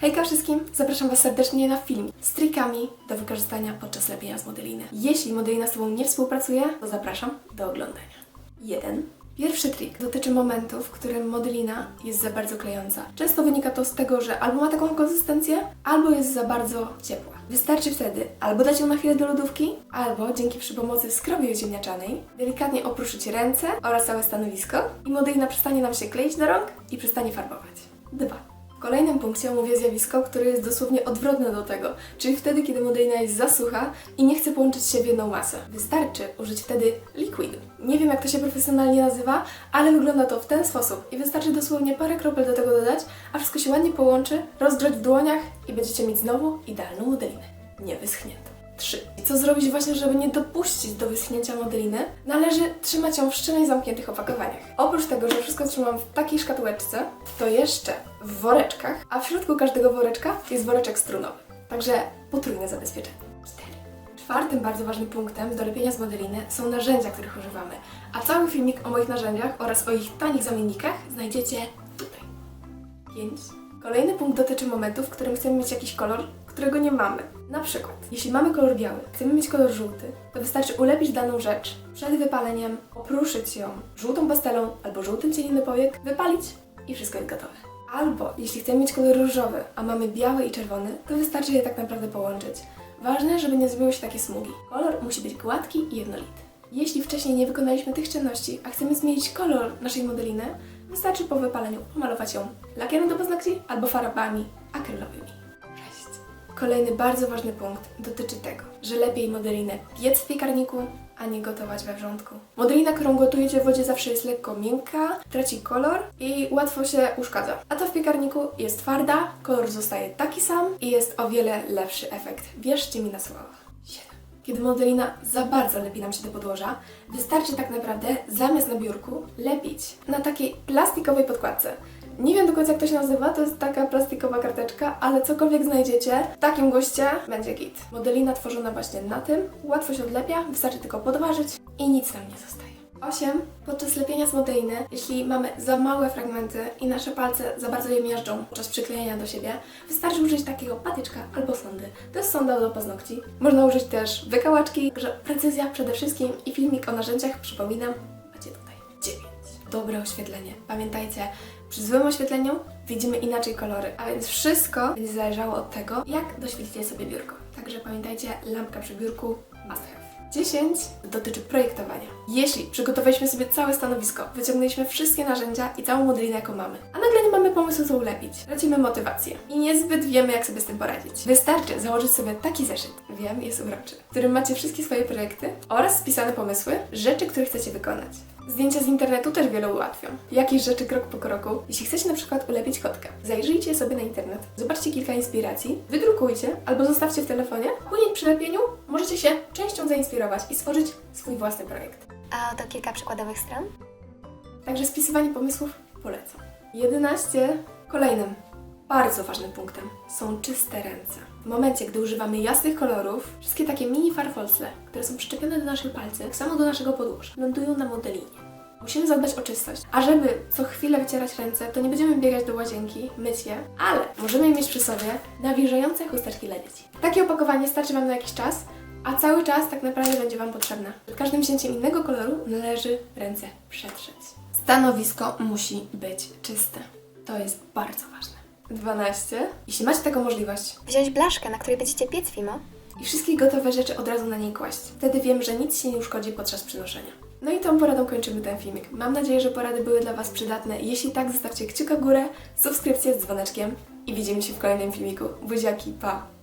Hejka wszystkim! Zapraszam Was serdecznie na film z trikami do wykorzystania podczas lepienia z modeliny. Jeśli modelina z Tobą nie współpracuje, to zapraszam do oglądania. 1. Pierwszy trik dotyczy momentu, w którym modelina jest za bardzo klejąca. Często wynika to z tego, że albo ma taką konsystencję, albo jest za bardzo ciepła. Wystarczy wtedy albo dać ją na chwilę do lodówki, albo dzięki przy pomocy skrobi ziemniaczanej delikatnie opruszyć ręce oraz całe stanowisko i modelina przestanie nam się kleić do rąk i przestanie farbować. 2. Kolejnym punkcie omówię zjawisko, które jest dosłownie odwrotne do tego, czyli wtedy, kiedy modelina jest za sucha i nie chce połączyć się w jedną masę. Wystarczy użyć wtedy liquidu. Nie wiem, jak to się profesjonalnie nazywa, ale wygląda to w ten sposób i wystarczy dosłownie parę kropel do tego dodać, a wszystko się ładnie połączy, rozgrzać w dłoniach i będziecie mieć znowu idealną modelinę. Nie wyschniętą. 3. I co zrobić właśnie, żeby nie dopuścić do wyschnięcia modeliny? Należy trzymać ją w szczelnie zamkniętych opakowaniach. Oprócz tego, że wszystko trzymam w takiej szkatułeczce, to jeszcze w woreczkach, a w środku każdego woreczka jest woreczek strunowy. Także potrójne zabezpieczenie. 4. Czwartym bardzo ważnym punktem do lepienia z modeliny są narzędzia, których używamy. A cały filmik o moich narzędziach oraz o ich tanich zamiennikach znajdziecie tutaj. 5. Kolejny punkt dotyczy momentu, w którym chcemy mieć jakiś kolor, którego nie mamy. Na przykład, jeśli mamy kolor biały, chcemy mieć kolor żółty, to wystarczy ulepić daną rzecz przed wypaleniem, opruszyć ją żółtą pastelą albo żółtym cieniem powiek, wypalić i wszystko jest gotowe. Albo jeśli chcemy mieć kolor różowy, a mamy biały i czerwony, to wystarczy je tak naprawdę połączyć. Ważne, żeby nie zrobiły się takie smugi. Kolor musi być gładki i jednolity. Jeśli wcześniej nie wykonaliśmy tych czynności, a chcemy zmienić kolor naszej modeliny, wystarczy po wypaleniu pomalować ją lakierem do paznokci albo farbami akrylowymi. 6. Kolejny bardzo ważny punkt dotyczy tego, że lepiej modelinę piec w piekarniku, a nie gotować we wrzątku. Modelina, którą gotujecie w wodzie zawsze jest lekko miękka, traci kolor i łatwo się uszkadza. A to w piekarniku jest twarda, kolor zostaje taki sam i jest o wiele lepszy efekt. Wierzcie mi na słowo. 7. Kiedy modelina za bardzo lepi nam się do podłoża, wystarczy tak naprawdę zamiast na biurku lepić na takiej plastikowej podkładce. Nie wiem do końca jak to się nazywa, to jest taka plastikowa karteczka, ale cokolwiek znajdziecie, w takim goście będzie git. Modelina tworzona właśnie na tym, łatwo się odlepia, wystarczy tylko podważyć i nic nam nie zostaje. 8. Podczas lepienia z modeliny, jeśli mamy za małe fragmenty i nasze palce za bardzo je miażdżą podczas przyklejenia do siebie, wystarczy użyć takiego patyczka albo sondy. To jest sonda do paznokci. Można użyć też wykałaczki, że precyzja przede wszystkim i filmik o narzędziach, przypominam, macie tutaj. 9. Dobre oświetlenie. Pamiętajcie, przy złym oświetleniu widzimy inaczej kolory, a więc wszystko będzie zależało od tego, jak doświetlicie sobie biurko. Także pamiętajcie, lampka przy biurku must have. 10 dotyczy projektowania. Jeśli przygotowaliśmy sobie całe stanowisko, wyciągnęliśmy wszystkie narzędzia i całą modelinę jaką mamy, a nagle nie mamy pomysłu co ulepić, tracimy motywację i niezbyt wiemy jak sobie z tym poradzić. Wystarczy założyć sobie taki zeszyt, wiem, jest uroczy, w którym macie wszystkie swoje projekty oraz spisane pomysły, rzeczy, które chcecie wykonać. Zdjęcia z internetu też wiele ułatwią. Jakieś rzeczy krok po kroku. Jeśli chcecie na przykład ulepić kotkę, zajrzyjcie sobie na internet, zobaczcie kilka inspiracji, wydrukujcie albo zostawcie w telefonie. Później przy lepieniu możecie się częścią zainspirować i stworzyć swój własny projekt. A oto kilka przykładowych stron. Także spisywanie pomysłów polecam. 11. Kolejnym bardzo ważnym punktem są czyste ręce. W momencie, gdy używamy jasnych kolorów, wszystkie takie mini farfosle, które są przyczepione do naszych palców, samo do naszego podłoża, lądują na modelinie. Musimy zadbać o czystość. A żeby co chwilę wycierać ręce, to nie będziemy biegać do łazienki, myć je, ale możemy mieć przy sobie nawilżające chusteczki dla dzieci. Takie opakowanie starczy Wam na jakiś czas, a cały czas tak naprawdę będzie Wam potrzebne. Przed każdym wzięciem innego koloru należy ręce przetrzeć. Stanowisko musi być czyste. To jest bardzo ważne. 12. Jeśli macie taką możliwość Wziąć blaszkę, na której będziecie piec Fimo. i wszystkie gotowe rzeczy od razu na niej kłaść, wtedy wiem, że nic się nie uszkodzi podczas przynoszenia. No i tą poradą kończymy ten filmik. Mam nadzieję, że porady były dla Was przydatne. Jeśli tak, zostawcie kciuka w górę, subskrypcję z dzwoneczkiem i widzimy się w kolejnym filmiku. Buziaki, pa!